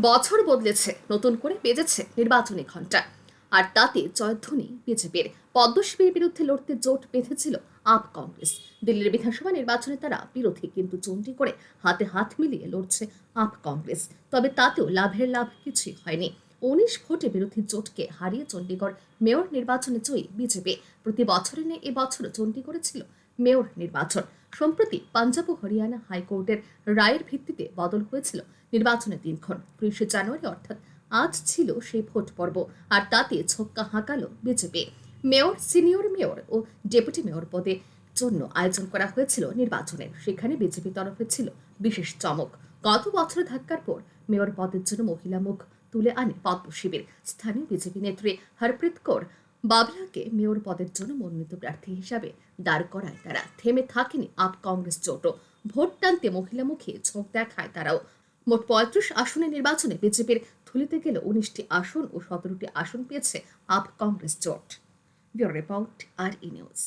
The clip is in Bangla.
বছর বদলেছে, নতুন করে বেজেছে নির্বাচনী ঘণ্টা। আর তাতে জয়ধ্বনি বিজেপির। পদ্মশিবির বিরুদ্ধে লড়তে জোট বেঁধেছিল আপ কংগ্রেস। দিল্লির বিধানসভা নির্বাচনে তারা বিরোধী কিন্তু চণ্ডী করে হাতে হাত মিলিয়ে লড়ছে আপ কংগ্রেস। তবে তাতেও লাভের লাভ কিছুই হয়নি। উনিশ ভোটে বিরোধী জোটকে হারিয়ে চণ্ডীগড় মেয়র নির্বাচনে জয়ী বিজেপি। প্রতি বছরে নেই এবছরও চণ্ডীগড়ে ছিল মেয়র নির্বাচন। সম্প্রতি পাঞ্জাব ও হরিয়ানা হাইকোর্টের রায়ের ভিত্তিতে বদল হয়েছিল নির্বাচনের দিনক্ষণ। ত্রিশে জানুয়ারি অর্থাৎ আজ ছিল সেই ভোট পর্ব, আর তাতে ছক্কা হাঁকালো বিজেপি। মেয়র, সিনিয়র মেয়র ও ডেপুটি মেয়র পদে জন্য আয়োজন করা হয়েছিল নির্বাচনের। সেখানে বিজেপি তরফে ছিল বিশেষ চমক। গত বছর ধাক্কার পর মেয়র পদের জন্য মহিলা মুখ তুলে আনে পদ্ম শিবির স্থানীয় বিজেপি নেত্রী হরপ্রীত কৌর বাবলাকে মেয়র পদের জন্য মনোনীত প্রার্থী হিসাবে দাঁড় করায় তারা। থেমে থাকেনি আপ কংগ্রেস জোটও। ভোট টানতে মহিলামুখী ঝোঁক দেখায় তারাও। মোট পঁয়ত্রিশ আসনের নির্বাচনে বিজেপির থলিতে গেল উনিশটি আসন ও সতেরোটি আসন পেয়েছে আপ কংগ্রেস জোট। Bureau report R E news.